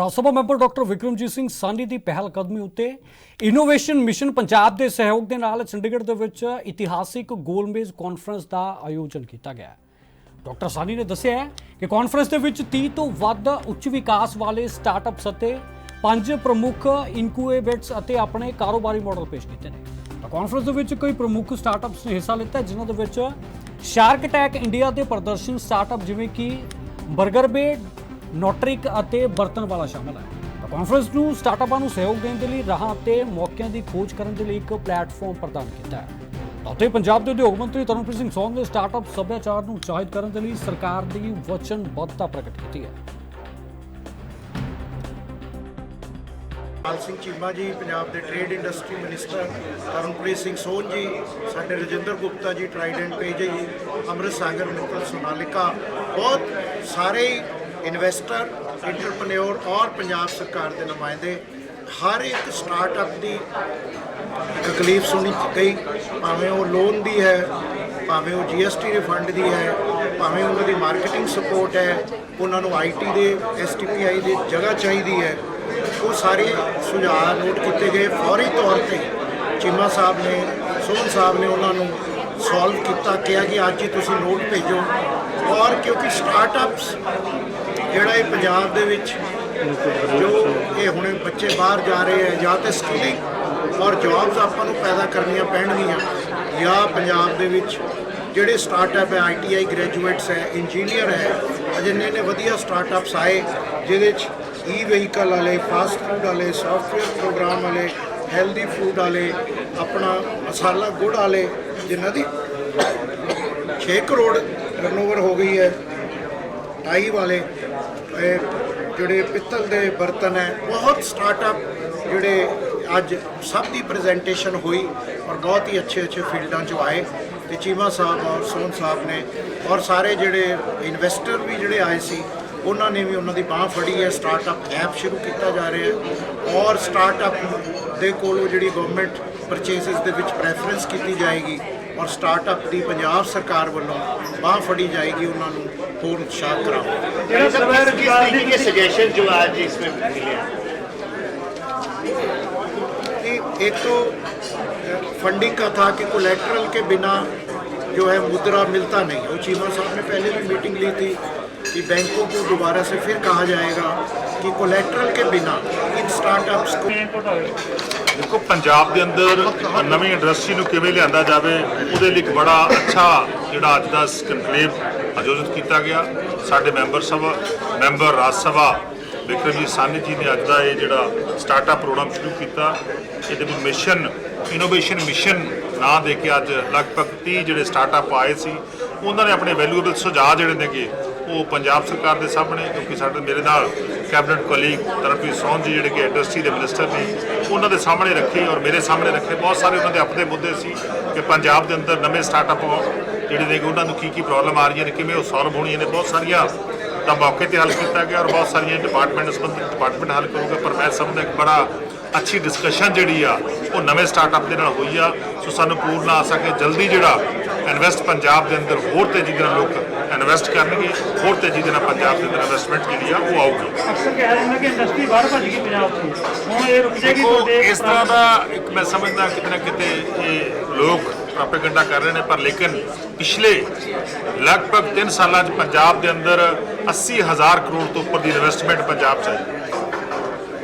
ਰਾਜ Sabha member doctor Vikramjit Singh Sahney ਦੀ ਪਹਿਲ ਕਦਮੀ ਉੱਤੇ ਇਨੋਵੇਸ਼ਨ ਮਿਸ਼ਨ ਪੰਜਾਬ ਦੇ ਸਹਿਯੋਗ ਦੇ ਨਾਲ ਚੰਡੀਗੜ੍ਹ ਦੇ ਵਿੱਚ ਇਤਿਹਾਸਿਕ ਗੋਲਮੇਜ਼ ਕਾਨਫਰੰਸ ਦਾ ਆਯੋਜਨ ਕੀਤਾ ਗਿਆ ਡਾਕਟਰ ਸਾਨੀ ਨੇ ਦੱਸਿਆ ਕਿ ਕਾਨਫਰੰਸ ਦੇ ਵਿੱਚ 30 ਤੋਂ ਵੱਧ ਉੱਚ ਵਿਕਾਸ ਵਾਲੇ ਸਟਾਰਟਅਪਸ ਅਤੇ ਪੰਜ ਪ੍ਰਮੁੱਖ ਇਨਕੂਬੇਟਸ ਅਤੇ ਆਪਣੇ ਕਾਰੋਬਾਰੀ ਮਾਡਲ ਪੇਸ਼ ਕੀਤੇ ਨੇ। ਤਾਂ ਕਾਨਫਰੰਸ ਦੇ ਵਿੱਚ ਕਈ ਪ੍ਰਮੁੱਖ ਸਟਾਰਟਅਪਸ ਨੇ ਹਿੱਸਾ ਲਿੱਤਾ ਜਿਨ੍ਹਾਂ ਦੇ ਵਿੱਚ ਸ਼ਾਰਕ ਟੈਕ ਇੰਡੀਆ ਦੇ ਪ੍ਰਦਰਸ਼ਨ ਸਟਾਰਟਅਪ ਜਿਵੇਂ ਕਿ 버ਗਰ ਬੇ ਨੋਟਰਿਕ ਅਤੇ ਬਰਤਨ ਵਾਲਾ ਸ਼ਾਮਲ ਹੈ। ਤਾਂ ਕਾਨਫਰੰਸ ਨੂੰ ਸਟਾਰਟਅਪਾਂ ਨੂੰ ਸਹਿਯੋਗ ਦੇਣ ਦੇ ਲਈ ਰਾਹਾਂ ਅਤੇ ਮੌਕਿਆਂ ਦੀ ਖੋਜ ਕਰਨ ਦੇ ਲਈ ਇੱਕ ਪਲੇਟਫਾਰਮ ਪ੍ਰਦਾਨ ਕੀਤਾ ਹੈ। ਤਾਂ ਉੱਥੇ ਪੰਜਾਬ ਦੇ ਉਦਯੋਗ ਮੰਤਰੀ ਤਰਨਪ੍ਰੀਤ ਸਿੰਘ ਸੋਨ ਨੇ ਸਟਾਰਟਅਪ ਸੱਭਿਆਚਾਰ ਨੂੰ ਉਤਸ਼ਾਹਿਤ ਕਰਨ ਦੇ ਲਈ ਸਰਕਾਰ ਦੀ ਵਚਨਬੱਧਤਾ ਪ੍ਰਗਟ ਕੀਤੀ ਹੈ। ਲਾਲ ਸਿੰਘ ਚੀਮਾ ਜੀ, ਪੰਜਾਬ ਦੇ trade industry minister Tarunpreet Singh Sond ji, ਸਾਡੇ ਰਜਿੰਦਰ ਗੁਪਤਾ ਜੀ ਟਰਾਈਡੈਂਟ ਪੇਜ ਜੀ, ਅੰਮ੍ਰਿਤ ਸਾਗਰ ਮਿੱਤਲ ਸੋਨਾਲਿਕਾ ਬਹੁਤ ਸਾਰੇ ਇਨਵੈਸਟਰ, ਇੰਟਰਪ੍ਰੈਨਿਓਰ ਔਰ ਪੰਜਾਬ ਸਰਕਾਰ ਦੇ ਨੁਮਾਇੰਦੇ, ਹਰ ਇੱਕ ਸਟਾਰਟਅਪ ਦੀ ਤਕਲੀਫ ਸੁਣੀ ਗਈ। ਭਾਵੇਂ ਉਹ ਲੋਨ ਦੀ ਹੈ, ਭਾਵੇਂ ਉਹ ਜੀਐਸਟੀ ਰਿਫੰਡ ਦੀ ਹੈ, ਭਾਵੇਂ ਉਹਨਾਂ ਦੀ ਮਾਰਕੀਟਿੰਗ ਸਪੋਰਟ ਹੈ, ਉਹਨਾਂ ਨੂੰ ਆਈਟੀ ਦੇ ਐਸਟੀਪੀਆਈ ਦੀ ਜਗ੍ਹਾ ਚਾਹੀਦੀ ਹੈ। ਉਹ ਸਾਰੇ ਸੁਝਾਅ ਨੋਟ ਕੀਤੇ ਗਏ। ਫੌਰੀ ਤੌਰ ਤੇ ਚੀਮਾ ਸਾਹਿਬ ਨੇ ਸੋਹਨ ਸਾਹਿਬ ਨੇ ਉਹਨਾਂ ਨੂੰ ਸੋਲਵ ਕੀਤਾ, ਕਿਹਾ ਕਿ ਅੱਜ ਹੀ ਤੁਸੀਂ ਨੋਟ ਭੇਜੋ। ਔਰ ਕਿਉਂਕਿ ਸਟਾਰਟਅਪਸ ਜਿਹੜਾ ਇਹ ਪੰਜਾਬ ਦੇ ਵਿੱਚ, ਜੋ ਇਹ ਹੁਣੇ ਬੱਚੇ ਬਾਹਰ ਜਾ ਰਹੇ ਹੈ ਜਾਂ ਤੇ ਸਕਿਲਿੰਗ ਔਰ ਜੌਬਸ ਆਪਾਂ ਨੂੰ ਪੈਦਾ ਕਰਨੀਆਂ ਪੈਣਗੀਆਂ, ਜਾਂ ਪੰਜਾਬ ਦੇ ਵਿੱਚ ਜਿਹੜੇ ਸਟਾਰਟਅਪ ਹੈ ਆਈਟੀਆਈ ਗ੍ਰੈਜੂਏਟਸ ਹੈ ਇੰਜੀਨੀਅਰ ਹੈ ਅਜਿਹੇ ਨੇ ਵਧੀਆ ਸਟਾਰਟਅਪਸ ਆਏ, ਜਿਹਦੇ ਚ ਈ ਵਹੀਕਲ ਵਾਲੇ ਫਾਸਟ ਫੂਡ ਵਾਲੇ ਸੌਫਟਵੇਅਰ ਪ੍ਰੋਗਰਾਮ ਵਾਲੇ ਹੈਲਦੀ ਫੂਡ ਵਾਲੇ, ਆਪਣਾ ਮਸਾਲਾ ਗੁੜ ਵਾਲੇ, ਜਿਨ੍ਹਾਂ ਦੀ 6 ਕਰੋੜ ਟਰਨਓਵਰ ਹੋ ਗਈ ਹੈ ਟਾਈ ਵਾਲੇ, ਇਹ ਜਿਹੜੇ ਪਿੱਤਲ ਦੇ ਬਰਤਨ ਹੈ, ਬਹੁਤ ਸਟਾਰਟਅਪ ਜਿਹੜੇ ਅੱਜ ਸਭ ਦੀ ਪ੍ਰੈਜੈਂਟੇਸ਼ਨ ਹੋਈ ਔਰ ਬਹੁਤ ਹੀ ਅੱਛੇ ਅੱਛੇ ਫੀਲਡਾਂ 'ਚ ਆਏ ਤੇ ਚੀਮਾ ਸਾਹਿਬ ਔਰ ਸੋਨ ਸਾਹਿਬ ਨੇ ਔਰ ਸਾਰੇ ਜਿਹੜੇ ਇਨਵੈਸਟਰ ਵੀ ਜਿਹੜੇ ਆਏ ਸੀ ਉਹਨਾਂ ਨੇ ਵੀ ਉਹਨਾਂ ਦੀ ਬਾਹ ਫੜੀ ਹੈ ਸਟਾਰਟਅਪ ਐਪ ਸ਼ੁਰੂ ਕੀਤਾ ਜਾ ਰਿਹਾ ਹੈ ਔਰ ਸਟਾਰਟਅਪ ਦੇ ਕੋਲੋਂ ਜਿਹੜੀ ਗਵਰਨਮੈਂਟ ਪਰਚੇਸਿਸ ਦੇ ਵਿੱਚ ਪ੍ਰੈਫਰੈਂਸ ਕੀਤੀ ਜਾਏਗੀ ਔਰ ਸਟਾਰਟਅਪ ਦੀ ਪੰਜਾਬ ਸਰਕਾਰ ਵੱਲੋਂ ਬਾਹ ਫੜੀ ਜਾਏਗੀ ਉਹਨਾਂ ਨੂੰ ਹੋਰ ਉਤਸ਼ਾਹ ਕਰਾਵਾਂਗੇ जरा सर किस किस तरीके के सजेशन जो आज इसमें मिले हैं कि एक तो फंडिंग का था कि कोलेट्रल के बिना जो है मुद्रा मिलता नहीं और चीमा साहब ने पहले भी मीटिंग ली थी कि बैंकों को दोबारा से फिर कहा जाएगा कि कोलेट्रल के बिना इन स्टार्टअप्स को ਦੇਖੋ ਪੰਜਾਬ ਦੇ ਅੰਦਰ ਨਵੀਂ ਇੰਡਸਟਰੀ ਨੂੰ ਕਿਵੇਂ ਲਿਆਂਦਾ ਜਾਵੇ ਉਹਦੇ ਲਈ ਇੱਕ ਬੜਾ ਅੱਛਾ ਜਿਹੜਾ ਅੱਜ ਦਾ ਕਨਕਲੇਵ ਆਯੋਜਿਤ ਕੀਤਾ ਗਿਆ ਸਾਡੇ ਮੈਂਬਰ ਸਭਾ ਮੈਂਬਰ ਰਾਜ ਸਭਾ ਵਿਕਰਮਜੀਤ ਸਾਨੀ ਜੀ ਨੇ ਅੱਜ ਦਾ ਇਹ ਜਿਹੜਾ ਸਟਾਰਟਅਪ ਪ੍ਰੋਗਰਾਮ ਸ਼ੁਰੂ ਕੀਤਾ ਇਹਦੇ ਵਿੱਚ ਮਿਸ਼ਨ ਇਨੋਵੇਸ਼ਨ ਮਿਸ਼ਨ ਨਾਂ ਦੇ ਕੇ ਅੱਜ ਲਗਭਗ 30 ਜਿਹੜੇ ਸਟਾਰਟਅਪ ਆਏ ਸੀ, ਉਹਨਾਂ ਨੇ ਆਪਣੇ ਵੈਲਿਊਏਬਲ ਸੁਝਾਅ ਜਿਹੜੇ ਨੇਗੇ ਉਹ ਪੰਜਾਬ ਸਰਕਾਰ ਦੇ ਸਾਹਮਣੇ, ਕਿਉਂਕਿ ਸਾਡੇ, ਮੇਰੇ ਨਾਲ ਕੈਬਨਿਟ ਕੋਲੀਗ ਤਰਨਪ੍ਰੀਤ ਸੋਨ ਜੀ, ਜਿਹੜੇ ਕਿ ਇੰਡਸਟਰੀ ਦੇ ਮਿਨਿਸਟਰ ਨੇ, ਉਹਨਾਂ ਦੇ ਸਾਹਮਣੇ ਰੱਖੇ ਔਰ ਮੇਰੇ ਸਾਹਮਣੇ ਰੱਖੇ। ਬਹੁਤ ਸਾਰੇ ਉਹਨਾਂ ਦੇ ਆਪਣੇ ਮੁੱਦੇ ਸੀ ਕਿ ਪੰਜਾਬ ਦੇ ਅੰਦਰ ਨਵੇਂ ਸਟਾਰਟਅਪ ਜਿਹੜੇ ਨੇ ਉਹਨਾਂ ਨੂੰ ਕੀ ਕੀ ਪ੍ਰੋਬਲਮ ਆ ਰਹੀਆਂ ਨੇ, ਕਿਵੇਂ ਉਹ ਸੋਲਵ ਹੋਣੀਆਂ ਨੇ। ਬਹੁਤ ਸਾਰੀਆਂ ਦਾ ਮੌਕੇ ਤੇ ਹੱਲ ਕੀਤਾ ਗਿਆ ਔਰ ਬਹੁਤ ਸਾਰੀਆਂ ਡਿਪਾਰਟਮੈਂਟ ਸੰਬੰਧਿਤ ਡਿਪਾਰਟਮੈਂਟ ਹੱਲ ਕਰੂਗਾ। ਪਰ ਮੈਂ ਸਮਝਦਾ ਇੱਕ ਬੜਾ ਅੱਛੀ ਡਿਸਕਸ਼ਨ ਜਿਹੜੀ ਆ, ਉਹ ਨਵੇਂ ਸਟਾਰਟਅਪ ਦੇ ਨਾਲ ਹੋਈ ਆ। ਸੋ ਸਾਨੂੰ ਪੂਰਨ ਆਸ ਆ ਕਿ ਜਲਦੀ ਜਿਹੜਾ ਇਨਵੈਸਟ ਪੰਜਾਬ ਦੇ ਅੰਦਰ ਹੋਰ ਤੇਜ਼ੀ ਦੇ ਨਾਲ ਲੋਕ ਇਨਵੈਸਟ ਕਰਨਗੇ ਹੋਰ ਤੇਜ਼ੀ ਦੇ ਨਾਲ ਪੰਜਾਬ ਦੇ ਅੰਦਰ ਇਨਵੈਸਟਮੈਂਟ ਜਿਹੜੀ ਆ ਉਹ ਆਊਗੀ। ਅਕਸਰ ਕਿਹਾ ਜਾਂਦਾ ਕਿ ਇੰਡਸਟਰੀ ਬਾਹਰ ਭੱਜ ਗਈ ਪੰਜਾਬ ਤੋਂ। ਹੁਣ ਇਹ ਰੁਕ ਜਾਏਗੀ ਤੁਹਾਡੇ ਇਸ ਤਰ੍ਹਾਂ ਦਾ ਇੱਕ ਮੈਂ ਸਮਝਦਾ ਕਿਤੇ ਨਾ ਕਿਤੇ ਇਹ ਲੋਕ ਪ੍ਰੋਪੇਗੈਂਡਾ ਕਰ ਰਹੇ ਨੇ ਪਰ ਲੇਕਿਨ ਪਿਛਲੇ ਲਗਭਗ 3 ਸਾਲਾਂ 'ਚ ਪੰਜਾਬ ਦੇ ਅੰਦਰ 80000 ਕਰੋੜ ਤੋਂ ਉੱਪਰ ਦੀ ਇਨਵੈਸਟਮੈਂਟ ਪੰਜਾਬ 'ਚ ਆਈ।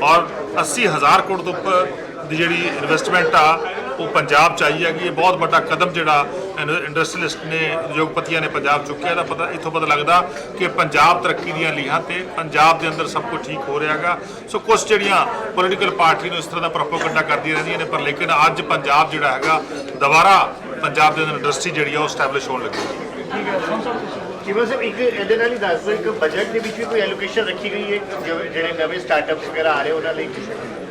ਔਰ 80000 ਕਰੋੜ ਤੋਂ ਉੱਪਰ ਦੀ ਜਿਹੜੀ ਇਨਵੈਸਟਮੈਂਟ ਆ ਉਹ ਪੰਜਾਬ 'ਚ ਆਈ ਹੈਗੀ ਇਹ ਬਹੁਤ ਵੱਡਾ ਕਦਮ ਜਿਹੜਾ ਇੰਡਸਟਰੀਲਿਸਟ ਨੇ, ਉਦਯੋਗਪਤੀਆਂ ਨੇ ਪੰਜਾਬ ਚੁੱਕਿਆ ਇਹਦਾ ਪਤਾ, ਇੱਥੋਂ ਪਤਾ ਲੱਗਦਾ ਕਿ ਪੰਜਾਬ ਤਰੱਕੀ ਦੀਆਂ ਲੀਹਾਂ ਤੇ ਪੰਜਾਬ ਦੇ ਅੰਦਰ ਸਭ ਕੁਝ ਠੀਕ ਹੋ ਰਿਹਾ ਹੈਗਾ। ਸੋ ਕੁਝ ਜਿਹੜੀਆਂ ਪੋਲੀਟੀਕਲ ਪਾਰਟੀ ਨੂੰ ਇਸ ਤਰ੍ਹਾਂ ਦਾ ਪ੍ਰੋਪਗੈਂਡਾ ਕਰਦੀਆਂ ਰਹਿੰਦੀਆਂ ਨੇ, ਪਰ ਲੇਕਿਨ ਅੱਜ ਪੰਜਾਬ ਜਿਹੜਾ ਹੈਗਾ, ਦੁਬਾਰਾ ਪੰਜਾਬ ਦੇ ਅੰਦਰ ਇੰਡਸਟਰੀ ਜਿਹੜੀ ਆ ਉਹ ਸਟੈਬਲਿਸ਼ ਹੋਣ ਲੱਗੀ। ਹੈ ਜਿਵੇਂ ਸਰ ਇੱਕ ਇਹਦੇ ਨਾਲ ਹੀ ਦੱਸ ਦਿਓ, ਇੱਕ ਬਜਟ ਦੇ ਵਿੱਚ ਵੀ ਕੋਈ ਐਲੋਕੇਸ਼ਨ ਰੱਖੀ ਗਈ ਹੈ ਜਿਹੜੇ ਨਵੇਂ ਸਟਾਰਟਅਪਸ ਵਗੈਰਾ ਆ ਰਹੇ, ਉਹਨਾਂ ਲਈ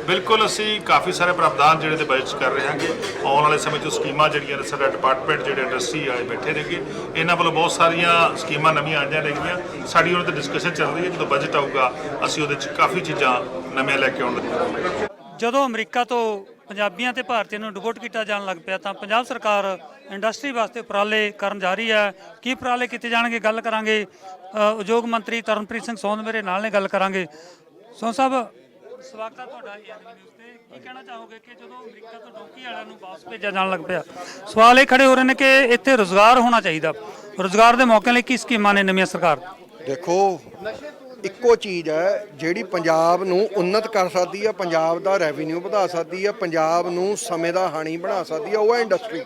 ਬਿਲਕੁਲ ਅਸੀਂ ਕਾਫੀ ਸਾਰੇ ਪ੍ਰਾਵਧਾਨ ਜਿਹੜੇ ਦੇ ਬਜਟ 'ਚ ਕਰ ਰਹੇ ਹਾਂਗੇ। ਆਉਣ ਵਾਲੇ ਸਮੇਂ 'ਚ ਸਕੀਮਾਂ ਜਿਹੜੀਆਂ ਨੇ, ਸਾਡਾ ਡਿਪਾਰਟਮੈਂਟ ਜਿਹੜੇ ਇੰਡਸਟਰੀ ਆਏ ਬੈਠੇ ਨੇਗੇ, ਇਹਨਾਂ ਵੱਲੋਂ ਬਹੁਤ ਸਾਰੀਆਂ ਸਕੀਮਾਂ ਨਵੀਆਂ ਆਈਆਂ ਨੇਗੀਆਂ। ਸਾਡੀ ਉਹਨਾਂ ਤੇ ਡਿਸਕਸ਼ਨ ਚੱਲ ਰਹੀ ਹੈ, ਜਦੋਂ ਬਜਟ ਆਊਗਾ, ਅਸੀਂ ਉਹਦੇ 'ਚ ਕਾਫੀ ਚੀਜ਼ਾਂ ਨਵੀਆਂ ਲੈ ਕੇ ਆਉਣ ਲੱਗੇ ਜਦੋਂ ਅਮਰੀਕਾ ਤੋਂ ਪੰਜਾਬੀਆਂ ਤੇ ਭਾਰਤੀਆਂ ਨੂੰ ਡਿਪੋਰਟ ਕੀਤਾ ਜਾਣ ਲੱਗ ਪਿਆ, ਤਾਂ ਪੰਜਾਬ ਸਰਕਾਰ ਇੰਡਸਟਰੀ ਵਾਸਤੇ ਉਪਰਾਲੇ ਕਰਨ ਜਾ ਰਹੀ ਹੈ। ਕੀ ਉਪਰਾਲੇ ਕੀਤੇ ਜਾਣਗੇ, ਗੱਲ ਕਰਾਂਗੇ। ਉਦਯੋਗ ਮੰਤਰੀ ਤਰਨਪ੍ਰੀਤ ਸਿੰਘ ਸੌਂਦ ਮੇਰੇ ਨਾਲ ਨੇ ਗੱਲ ਕਰਾਂਗੇ। ਸੋ ਸਾਹਿਬ ਸਵਾਗਤ ਤੁਹਾਡਾ ਐਨਵੀ ਨਿਊਜ਼ ਤੇ। ਕੀ ਕਹਿਣਾ ਚਾਹੋਗੇ ਕਿ ਜਦੋਂ ਅਮਰੀਕਾ ਤੋਂ ਡੋਂਕੀ ਵਾਲਿਆਂ ਨੂੰ ਵਾਪਸ ਭੇਜਿਆ ਜਾਣ ਲੱਗ ਪਿਆ, ਸਵਾਲ ਇਹ ਖੜੇ ਹੋ ਰਹੇ ਨੇ ਕਿ ਇੱਥੇ ਰੋਜ਼ਗਾਰ ਹੋਣਾ ਚਾਹੀਦਾ। ਰੋਜ਼ਗਾਰ ਦੇ ਮੌਕਿਆਂ ਲਈ ਕੀ ਸਕੀਮਾਂ ਨੇ ਨਵੀਆਂ ਸਰਕਾਰ? ਦੇਖੋ, ਇੱਕੋ ਚੀਜ਼ ਹੈ, ਜਿਹੜੀ ਪੰਜਾਬ ਨੂੰ ਉન્નਤ ਕਰ ਸਕਦੀ ਹੈ ਪੰਜਾਬ ਦਾ ਰੈਵਨਿਊ ਵਧਾ ਸਕਦੀ ਹੈ ਪੰਜਾਬ ਨੂੰ ਸਮੇਂ ਦਾ ਹਾਣੀ ਬਣਾ ਸਕਦੀ ਹੈ ਉਹ ਹੈ ਇੰਡਸਟਰੀ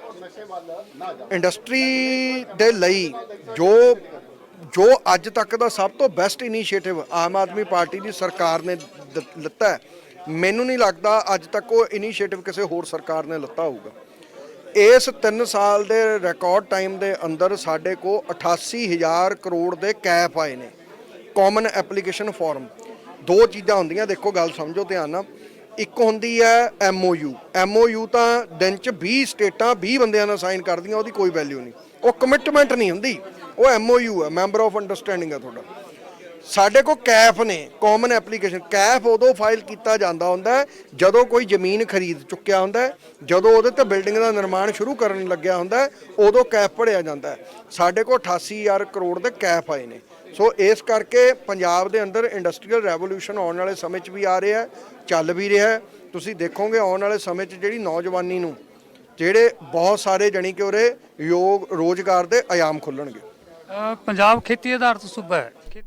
ਇੰਡਸਟਰੀ ਦੇ ਲਈ ਜੋ ਜੋ ਅੱਜ ਤੱਕ ਦਾ ਸਭ ਤੋਂ best initiative Aam Aadmi party ਦੀ ਸਰਕਾਰ ਨੇ ਲਿੱਤਾ ਹੈ, ਮੈਨੂੰ ਨਹੀਂ ਲੱਗਦਾ ਅੱਜ ਤੱਕ ਉਹ ਇਨੀਸ਼ੀਏਟਿਵ ਕਿਸੇ ਹੋਰ ਸਰਕਾਰ ਨੇ ਲਿੱਤਾ ਹੋਊਗਾ। ਇਸ 3 ਸਾਲ ਦੇ ਰਿਕਾਰਡ ਟਾਈਮ ਦੇ ਅੰਦਰ ਸਾਡੇ ਕੋ 88000 ਕਰੋੜ ਦੇ ਕੈਪ ਆਏ ਨੇ। ਕਾਮਨ ਐਪਲੀਕੇਸ਼ਨ ਫਾਰਮ ਦੋ ਚੀਜ਼ਾਂ ਹੁੰਦੀਆਂ, ਦੇਖੋ ਗੱਲ ਸਮਝੋ ਧਿਆਨ ਨਾਲ। ਇੱਕ ਹੁੰਦੀ ਹੈ ਐਮਓਯੂ ਐਮਓਯੂ ਤਾਂ ਦਿਨ ਚ 20 ਸਟੇਟਾਂ 20 ਬੰਦਿਆਂ ਨਾਲ ਸਾਈਨ ਕਰਦੀਆਂ, ਉਹਦੀ ਕੋਈ ਵੈਲਿਊ ਨਹੀਂ। ਉਹ ਕਮਿਟਮੈਂਟ ਨਹੀਂ ਹੁੰਦੀ। ਉਹ ਐਮਓਯੂ ਹੈ ਮੈਂਬਰ ਆਫ ਅੰਡਰਸਟੈਂਡਿੰਗ ਹੈ ਤੁਹਾਡਾ। ਸਾਡੇ ਕੋਲ ਕੈਫ ਨੇ ਕਾਮਨ ਐਪਲੀਕੇਸ਼ਨ ਕੈਫ ਉਦੋਂ ਫਾਈਲ ਕੀਤਾ ਜਾਂਦਾ ਹੁੰਦਾ ਜਦੋਂ ਕੋਈ ਜ਼ਮੀਨ ਖਰੀਦ ਚੁੱਕਿਆ ਹੁੰਦਾ ਜਦੋਂ ਉਹਦੇ ਤੇ ਬਿਲਡਿੰਗ ਦਾ ਨਿਰਮਾਣ ਸ਼ੁਰੂ ਕਰਨ ਲੱਗਿਆ ਹੁੰਦਾ ਉਦੋਂ ਕੈਫ ਭਰਿਆ ਜਾਂਦਾ ਸਾਡੇ ਕੋਲ 88000 ਕਰੋੜ ਦੇ ਕੈਫ ਆਏ ਨੇ। ਸੋ ਇਸ ਕਰਕੇ ਪੰਜਾਬ ਦੇ ਅੰਦਰ ਇੰਡਸਟਰੀਅਲ ਰੈਵੋਲੂਸ਼ਨ ਆਉਣ ਵਾਲੇ ਸਮੇਂ 'ਚ ਵੀ ਆ ਰਿਹਾ ਚੱਲ ਵੀ ਰਿਹਾ ਤੁਸੀਂ ਦੇਖੋਗੇ ਆਉਣ ਵਾਲੇ ਸਮੇਂ 'ਚ ਜਿਹੜੀ ਨੌਜਵਾਨੀ ਨੂੰ, ਜਿਹੜੇ ਬਹੁਤ ਸਾਰੇ ਜਣੀ ਕਿ ਉਰੇ ਯੋਗ, ਰੋਜ਼ਗਾਰ ਦੇ ਆਯਾਮ ਖੁੱਲਣਗੇ। ਪੰਜਾਬ ਖੇਤੀ ਆਧਾਰਿਤ ਸੂਬਾ ਹੈ।